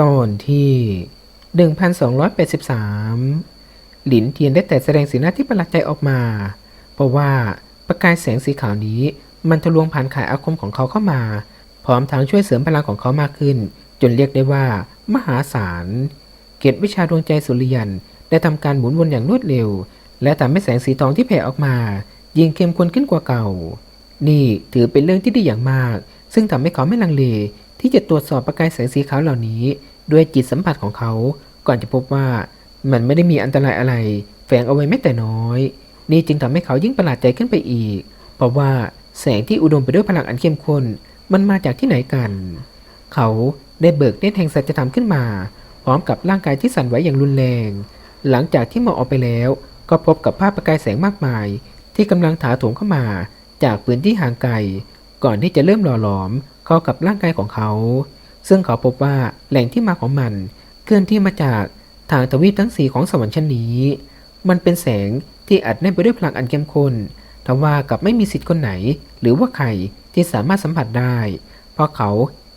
ตอนที่ 1283 หลินเทียนได้แต่แสดงสีหน้าที่ประหลาดใจออกมา เพราะว่าประกายแสงสีขาวนี้มันทะลวงผ่านขายอาคมของเขาเข้ามา พร้อมทั้งช่วยเสริมพลังของเขามากขึ้น จนเรียกได้ว่า มหาศาล เกตวิชาดวงใจสุริยันได้ทำการหมุนวนอย่างรวดเร็ว และทำให้แสงสีทองที่แผ่ออกมา ยิ่งเข้มข้นขึ้นกว่าเก่า นี่ถือเป็นเรื่องที่ดีอย่างมาก ซึ่งทำให้เขาไม่ลังเลที่จะตรวจสอบประกายแสงสีขาวเหล่านี้ ด้วยจิตสัมผัสของเขา ก่อนจะพบว่ามันไม่ได้มีอันตรายอะไร แฝงเอาไว้แม้แต่น้อย นี่จึงทำให้เขายิ่งประหลาดใจขึ้นไปอีก เพราะว่าแสงที่อุดมไปด้วยพลังอันเข้มข้น มันมาจากที่ไหนกัน เขาได้เบิกเนตรแห่งสัจธรรมขึ้นมา พร้อมกับร่างกายที่สั่นไหวอย่างรุนแรง หลังจากที่มองออกไปแล้ว ก็พบกับภาพประกายแสงมากมาย ที่กำลังถาโถมเข้ามา จากพื้นที่ห่างไกล ก่อนที่จะเริ่มหล่อหลอมเข้ากับร่างกายของเขา ซึ่งเขาพบว่าแหล่งที่มาของมันเคลื่อนที่มาจากทางทวีปทั้งสีของสวรรค์ชั้นนี้ มันเป็นแสงที่อัดแน่นไปด้วยพลังอันเข้มข้นทว่ากับไม่มีสิทธิ์คนไหน หรือว่าใครที่สามารถสัมผัสได้ เพราะเขา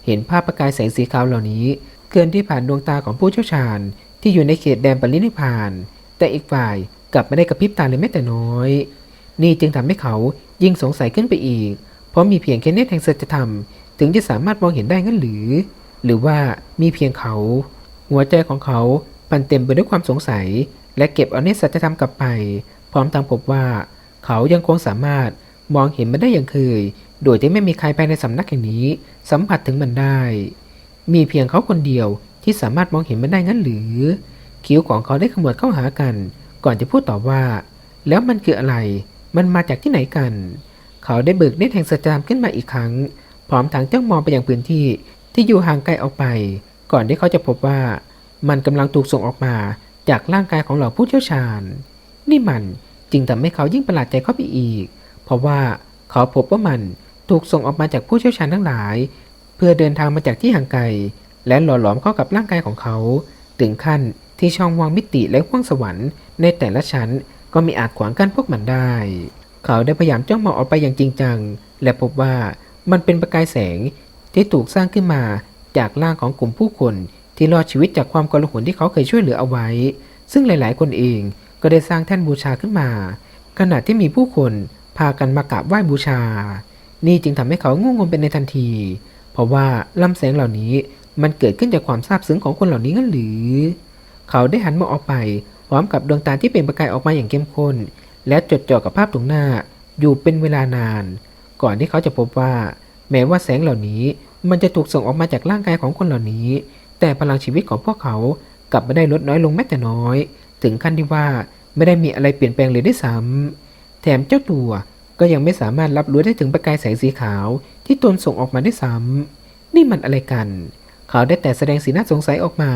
เห็นภาพประกายแสงสีขาวเหล่านี้เคลื่อนที่ผ่านดวงตาของผู้เชี่ยวชาญ ที่อยู่ในเขตแดนปรินิพาน แต่อีกฝ่ายกลับไม่ได้กระพริบตาเลยแม้แต่น้อย นี่จึงทำให้เขายิ่งสงสัยขึ้นไปอีก เพราะมีเพียงแค่เนตแห่งสัจธรรม ถึงจะสามารถมองเห็นได้งั้นหรือ หรือว่ามีเพียงเขา หัวใจของเขาปันเต็มไปด้วยความสงสัย และเก็บเอาเนสัจธรรมกลับไป พร้อมทั้งพบว่า เขายังคงสามารถมองเห็นมันได้อย่างเคย โดยที่ไม่มีใครภายในสำนักแห่งนี้ สัมผัสถึงมันได้ มีเพียงเขาคนเดียวที่สามารถมองเห็นมันได้งั้นหรือ คิ้วของเขาได้ขมวดเข้าหากัน ก่อนจะพูดต่อว่า แล้วมันคืออะไร มันมาจากที่ไหนกัน เขาได้เบิกเนตรแห่งสัจธรรมขึ้นมาอีกครั้ง พร้อมทั้งจ้องมองไปยังพื้นที่ ที่อยู่ห่างไกลออกไป ก่อนที่เขาจะพบว่า มันกำลังถูกส่งออกมาจากร่างกายของเหล่าผู้เชี่ยวชาญ นี่มันจึงทำให้เขายิ่งประหลาดใจเข้าไปอีก เพราะว่าเขาพบว่ามันถูกส่งออกมาจากผู้เชี่ยวชาญทั้งหลาย เพื่อเดินทางมาจากที่ห่างไกลและหล่อหลอมเข้ากับร่างกายของเขา ถึงขั้นที่ช่องวางมิติและห้วงสวรรค์ในแต่ละชั้นก็มีอาจขวางกั้นพวกมันได้ เขาได้พยายามจ้องมองออกไปอย่างจริงจัง และพบว่ามันเป็นประกายแสง ที่ถูกสร้างขึ้นมาจากร่างของกลุ่มผู้คน ที่รอดชีวิตจากความกลาหนที่เขาเคยช่วยเหลือเอาไว้ ซึ่งหลาย ๆ คนเองก็ได้สร้างแท่นบูชาขึ้นมา ขณะที่มีผู้คนพากันมากราบไหว้บูชา นี่จึงทำให้เขางงงเป็นในทันที เพราะว่าลำแสงเหล่านี้มันเกิดขึ้นจากความซาบซึ้งของคนเหล่านี้งั้นหรือ เขาได้หันมองออกไปพร้อมกับดวงตาที่เปล่งประกายออกมาอย่างเข้มข้น และจดจ่อกับภาพตรงหน้าอยู่เป็นเวลานาน ก่อนที่เขาจะพบว่า แม้ว่าแสงเหล่านี้มันจะถูกส่งออกมาจากร่างกายของคนเหล่านี้ แต่พลังชีวิตของพวกเขากลับไม่ได้ลดน้อยลงแม้แต่น้อย ถึงขั้นที่ว่าไม่ได้มีอะไรเปลี่ยนแปลงเลยด้วยซ้ำแถมเจ้าตัวก็ยังไม่สามารถรับรู้ได้ถึงประกายแสงสีขาวที่ตนส่งออกมาได้ซ้ำนี่มันอะไรกัน เขาได้แต่แสดงสีหน้าสงสัยออกมา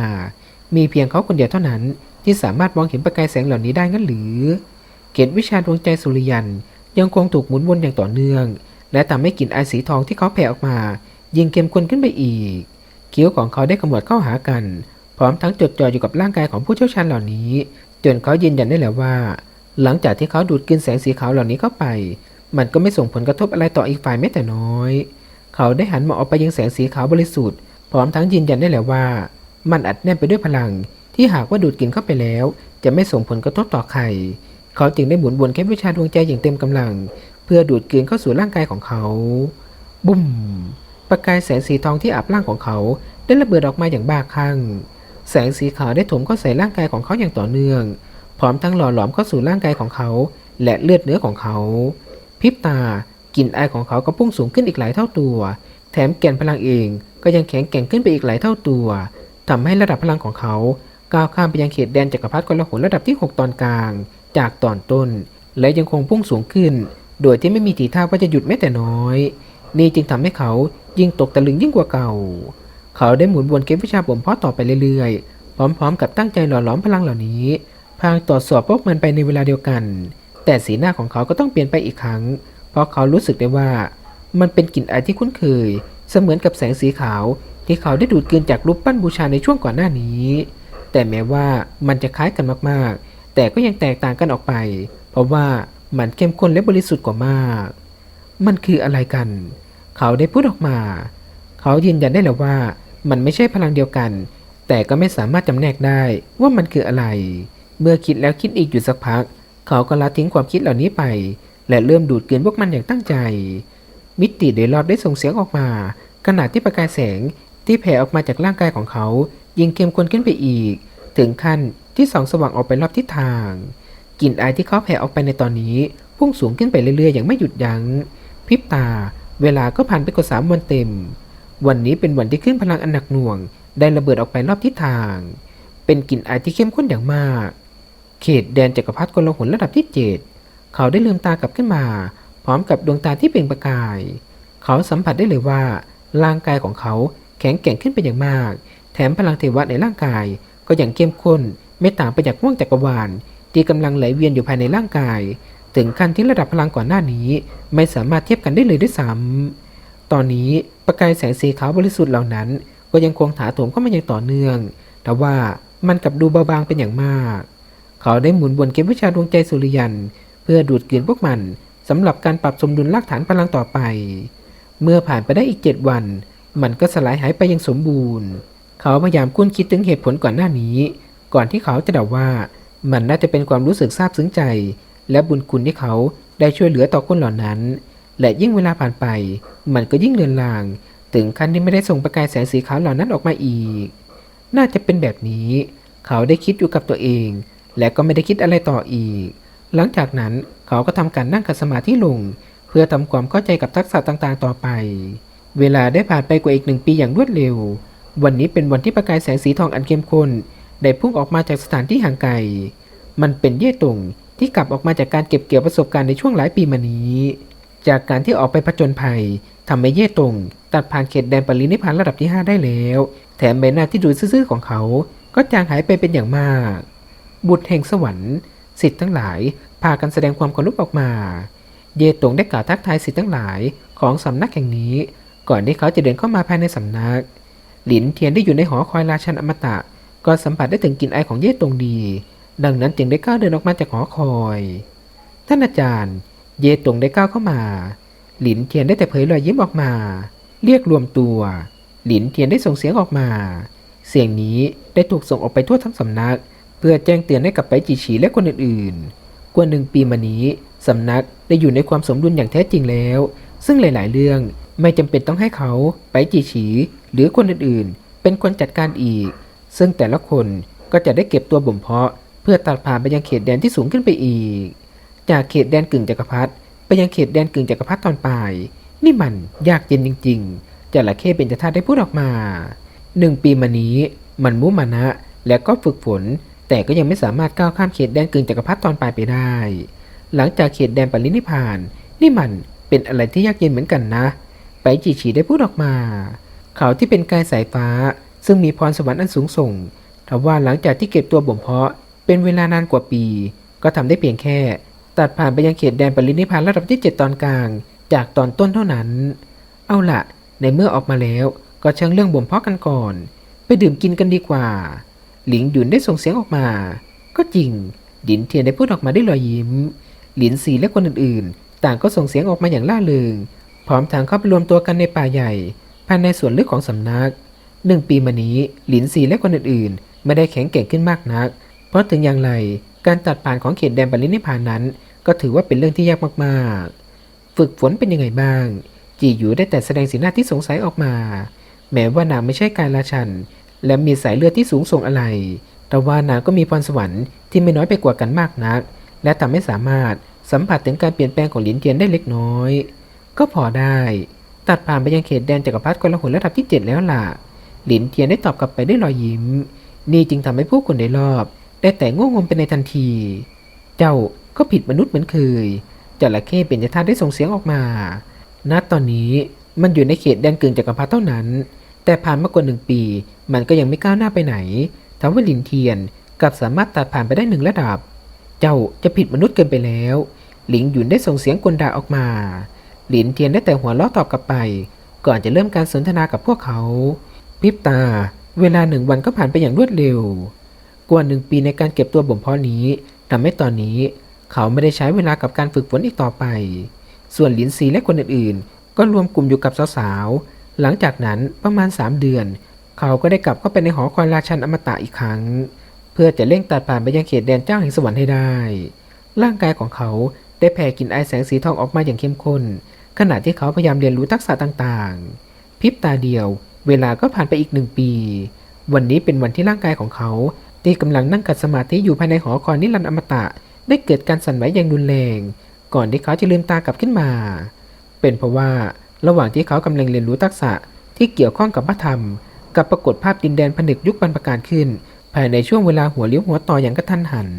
มีเพียงเขาคนเดียวเท่านั้น ที่สามารถมองเห็นประกายแสงเหล่านี้ได้งั้นหรือ เกตวิชาดวงใจสุริยันยังคงถูกหมุนวนอย่างต่อเนื่อง และทำให้กลิ่นไอสีทองที่เขาแผ่ออกมา ยิ่งเข้มข้นขึ้นไปอีก คิ้วของเขาได้ขมวดเข้าหากัน พร้อมทั้งจดจ่ออยู่กับร่างกายของผู้เชี่ยวชาญเหล่านี้ จนเขายืนยันได้แล้วว่า หลังจากที่เขาดูดกินแสงสีขาวเหล่านี้เข้าไป มันก็ไม่ส่งผลกระทบอะไรต่ออีกฝ่ายแม้แต่น้อย เขาได้หันมองออกไปยังแสงสีขาวบริสุทธิ์ พร้อมทั้งยืนยันได้แล้วว่า มันอัดแน่นไปด้วยพลัง ที่หากว่าดูดกินเข้าไปแล้ว จะไม่ส่งผลกระทบต่อใคร เขาจึงได้หมุนวนแค่วิชาดวงใจอย่างเต็มกำลัง พื่อดูดกลืนเข้าสู่ร่างกายของเขา บุ้ม ประกายแสงสีทองที่อาบร่างของเขา ได้ระเบิดออกมาอย่างบ้าคลั่ง แสงสีขาวได้ถมเข้าใส่ร่างกายของเขาอย่างต่อเนื่อง พร้อมทั้งหล่อหลอมเข้าสู่ร่างกายของเขา และเลือดเนื้อของเขา พิบตากลิ่นอายของเขาก็พุ่งสูงขึ้นอีกหลายเท่าตัว แถมแก่นพลังเองก็ยังแข็งแกร่งขึ้นไปอีกหลายเท่าตัวทำให้ระดับพลังของเขาก้าวข้ามไปยังเขตแดนจักรพรรดิกลาหนระดับที่ 6 ตอนกลาง จากตอนต้น และยังคงพุ่งสูงขึ้น โดยที่ไม่มีทีท่าว่าจะหยุดแม้แต่น้อย นี่จึงทำให้เขายิ่งตกตะลึงยิ่งกว่าเก่า เขาได้หมุนวนเก็บวิชาบ่มเพาะต่อไปเรื่อยๆ พร้อมๆ กับตั้งใจหล่อหลอมพลังเหล่านี้ พางตรวจสอบพวกมันไปในเวลาเดียวกัน แต่สีหน้าของเขาก็ต้องเปลี่ยนไปอีกครั้ง เพราะเขารู้สึกได้ว่า มันเป็นกลิ่นอายที่คุ้นเคย เสมือนกับแสงสีขาวที่เขาได้ดูดกลืนจากรูปปั้นบูชาในช่วงก่อนหน้านี้ แต่แม้ว่ามันจะคล้ายกันมากๆ แต่ก็ยังแตกต่างกันออกไป เพราะว่า มันเข้มข้นและบริสุทธิ์กว่ามาก มันคืออะไรกัน เขาได้พูดออกมา เขายืนยันได้แล้วว่า มันไม่ใช่พลังเดียวกัน แต่ก็ไม่สามารถจำแนกได้ว่ามันคืออะไร เมื่อคิดแล้วคิดอีกอยู่สักพัก เขาก็ละทิ้งความคิดเหล่านี้ไป และเริ่มดูดกลืนพวกมันอย่างตั้งใจ มิติโดยรอบได้ส่งเสียงออกมา ขณะที่ประกายแสงที่แผ่ออกมาจากร่างกายของเขา ยิ่งเข้มข้นขึ้นไปอีก ถึงขั้นที่ส่องสว่างออกไปรอบทิศทาง กลิ่นอายที่เขาแผ่ออกไปในตอนนี้ พุ่งสูงขึ้นไปเรื่อยๆ อย่างไม่หยุดยัง้งพริบตา เวลาก็ผ่านไปกว่าสามวันเต็ม วันนี้เป็นวันที่ขึ้นพลังอันหนักหน่วง ได้ระเบิดออกไปรอบทิศทาง เป็นกลิ่นอายที่เข้มข้นอย่างมาก เขตแดนจักรพรรดิกลหนระดับที่เจ็ดเขาได้ลืมตากลับขึ้นมา พร้อมกับดวงตาที่เปล่งประกาย เขาสัมผัสได้เลยว่าร่างกายของเขาแข็งแกร่งขึ้นไปอย่างมาก แถมพลังเทวะในร่างกายก็อย่างเข้มข้นไม่ต่างไปจากห่วงจักรวาล ที่กำลังไหลเวียนอยู่ภายในร่างกาย ถึงขั้นที่ระดับพลังก่อนหน้านี้ ไม่สามารถเทียบกันได้เลยด้วยซ้ำตอนนี้ประกายแสงสีขาวบริสุทธิ์เหล่านั้น ก็ยังคงถาโถมเข้ามาอย่างต่อเนื่อง แต่ว่ามันกลับดูเบาบางเป็นอย่างมาก เขาได้หมุนวนเก็บวิชาดวงใจสุริยัน เพื่อดูดกลืนพวกมันสำหรับการปรับสมดุลรากฐานพลังต่อไป เมื่อผ่านไปได้อีกเจ็ดวัน มันก็สลายหายไปอย่างสมบูรณ์ เขาพยายามคุ้นคิดถึงเหตุผลก่อนหน้านี้ ก่อนที่เขาจะเดาว่า มันน่าจะเป็นความรู้สึกซาบซึ้งใจ และบุญคุณที่เขาได้ช่วยเหลือต่อคนเหล่านั้น และยิ่งเวลาผ่านไป มันก็ยิ่งเลือนลาง ถึงขั้นที่ไม่ได้ส่งประกายแสงสีขาวเหล่านั้นออกมาอีก น่าจะเป็นแบบนี้ เขาได้คิดอยู่กับตัวเอง และก็ไม่ได้คิดอะไรต่ออีก หลังจากนั้นเขาก็ทำการนั่งขัดสมาธิลง เพื่อทำความเข้าใจกับทักษะต่างๆ ต่อไป เวลาได้ผ่านไปกว่าอีกหนึ่งปีอย่างรวดเร็ว วันนี้เป็นวันที่ประกายแสงสีทองอันเข้มข้น ได้พุ่งออกมาจากสถานที่ห่างไกล มันเป็นเย่ตงที่กลับออกมาจากการเก็บเกี่ยวประสบการณ์ในช่วงหลายปีมานี้ จากการที่ออกไปผจญภัยทำให้เย่ตงตัดผ่านเขตแดนปรินิพานระดับที่ 5 ได้แล้ว แถมใบหน้าที่ดูซื่อๆของเขา ก็จางหายไปเป็นอย่างมาก บุตรแห่งสวรรค์สิทธิ์ทั้งหลาย พากันแสดงความเคารพออกมา เยตงได้กล่าวทักทายสิทธิ์ทั้งหลายของสำนักแห่งนี้ ก่อนที่เขาจะเดินเข้ามาภายในสำนัก หลินเทียนได้อยู่ในหอคอยราชันอมตะ ก็สัมผัสได้ถึงกลิ่นไอของเย่ตงดี ดังนั้นจึงได้ก้าวเดินออกมาจากหอคอย ท่านอาจารย์ เย่ตงได้ก้าวเข้ามา หลินเทียนได้แต่เผยรอยยิ้มออกมา เรียกรวมตัว หลินเทียนได้ส่งเสียงออกมา เสียงนี้ได้ถูกส่งออกไปทั่วทั้งสำนัก เพื่อแจ้งเตือนให้กับไปจีฉีและคนอื่นๆ กว่าหนึ่งปีมานี้สำนักได้อยู่ในความสมดุลอย่างแท้จริงแล้ว ซึ่งหลาย ๆ เรื่องไม่จำเป็นต้องให้เขาไปจีฉีหรือคนอื่นๆ เป็นคนจัดการอีก ซึ่งแต่ละคนก็จะได้เก็บตัวบ่มเพาะ เพื่อตัดผ่านไปยังเขตแดนที่สูงขึ้นไปอีก จากเขตแดนกึ่งจักรพรรดิไปยังเขตแดนกึ่งจักรพรรดิตอนปลาย นี่มันยากเย็นจริง ๆจระเข้เป็นจทาได้พูดออกมาหนึ่งปีมานี้มันมุมานะและก็ฝึกฝน แต่ก็ยังไม่สามารถก้าวข้ามเขตแดนกึ่งจักรพรรดิตอนปลายไปได้ หลังจากเขตแดนปรินิพพาน นี่มันเป็นอะไรที่ยากเย็นเหมือนกันนะ ไปจีฉีได้พูดออกมา เขาที่เป็นกายสายฟ้า ซึ่งมีพรสวรรค์อันสูงส่งแต่ว่าหลังจากที่เก็บตัวบ่มเพาะ เป็นเวลานานกว่าปี ก็ทำได้เพียงแค่ ตัดผ่านไปยังเขตแดนปรินิพานระดับที่ 7 ตอนกลาง จากตอนต้นเท่านั้น เอาละในเมื่อออกมาแล้วก็เชิงเรื่องบ่มเพาะกันก่อน ไปดื่มกินกันดีกว่า หลิงหยุนได้ส่งเสียงออกมา ก็จริงหลินเทียนได้พูดออกมาได้วยรอยยิ้ม หลินซีและคนอื่นๆ ต่างก็ส่งเสียงออกมาอย่างล่าเริงพร้อมทางเข้าไปรวมตัวกันในป่าใหญ่ ภายในสวนลึกของสำนัก หนึ่งปีมานี้หลินซีและคนอื่นๆ ไม่ได้แข็งแกร่งขึ้นมากนัก เพราะถึงอย่างไรการตัดผ่านของเขตแดนปรินิพานนั้น ก็ถือว่าเป็นเรื่องที่ยากมากๆ ฝึกฝนเป็นยังไงบ้าง จีหยูได้แต่แสดงสีหน้าที่สงสัยออกมา แม้ว่านางไม่ใช่การราชัน และมีสายเลือดที่สูงส่งอะไร แต่ว่านางก็มีพรสวรรค์ที่ไม่น้อยไปกว่ากันมากนัก และทำให้สามารถสัมผัสถึงการเปลี่ยนแปลงของหลินเทียนได้เล็กน้อย ก็พอได้ ตัดผ่านไปยังเขตแดนจักรพรรดิกลหนระดับที่ 7 แล้วล่ะ หลินเทียนได้ตอบกลับไปด้วยรอยยิ้ม นี่จึงทำให้ผู้คนในรอบ ได้แต่ง่วงงมไปในทันที เจ้าก็ผิดมนุษย์เหมือนเคยจระเข้เป็นจทาได้ส่งเสียงออกมา ณ ตอนนี้มันอยู่ในเขตแดนกึ่งจักรพรรดิเท่านั้น แต่ผ่านมากกว่าหนึ่งปี มันก็ยังไม่ก้าวหน้าไปไหนทำว่าหลินเทียนกลับสามารถตัดผ่านไปได้หนึ่งระดับ เจ้าจะผิดมนุษย์เกินไปแล้ว หลิงหยุนได้ส่งเสียงกลด่าออกมา หลินเทียนได้แต่หัวเราะตอบกลับไป ก่อนจะเริ่มการสนทนากับพวกเขา พริบตา เวลาหนึ่งวันก็ผ่านไปอย่างรวดเร็ว กว่าหนึ่งปีในการเก็บตัวบ่มเพาะนี้ทำให้ตอนนี้ เขาไม่ได้ใช้เวลากับการฝึกฝนอีกต่อไป ส่วนหลินซีและคนอื่นๆ ก็รวมกลุ่มอยู่กับสาวๆ หลังจากนั้นประมาณ 3 เดือน เขาก็ได้กลับเข้าไปในหอคอยราชันอมตะอีกครั้ง เพื่อจะเร่งตัดผ่านไปยังเขตแดนเจ้าแห่งสวรรค์ให้ได้ ร่างกายของเขาได้แผ่กลิ่นไอแสงสีทองออกมาอย่างเข้มข้นขณะที่เขาพยายามเรียนรู้ทักษะต่างๆ พริบตาเดียว เวลาก็ผ่านไปอีกหนึ่งปี วันนี้เป็นวันที่ร่างกายของเขาที่กำลังนั่งกัดสมาธิอยู่ภายในหอคอยนิรันดร์อมตะ ได้เกิดการสั่นไหวอย่างรุนแรง ก่อนที่เขาจะลืมตากลับขึ้นมา เป็นเพราะว่าระหว่างที่เขากำลังเรียนรู้ทักษะที่เกี่ยวข้องกับพระธรรม กับปรากฏภาพดินแดนผนึกยุคบรรพการขึ้น ภายในช่วงเวลาหัวเลี้ยวหัวต่ออย่างกระทันหัน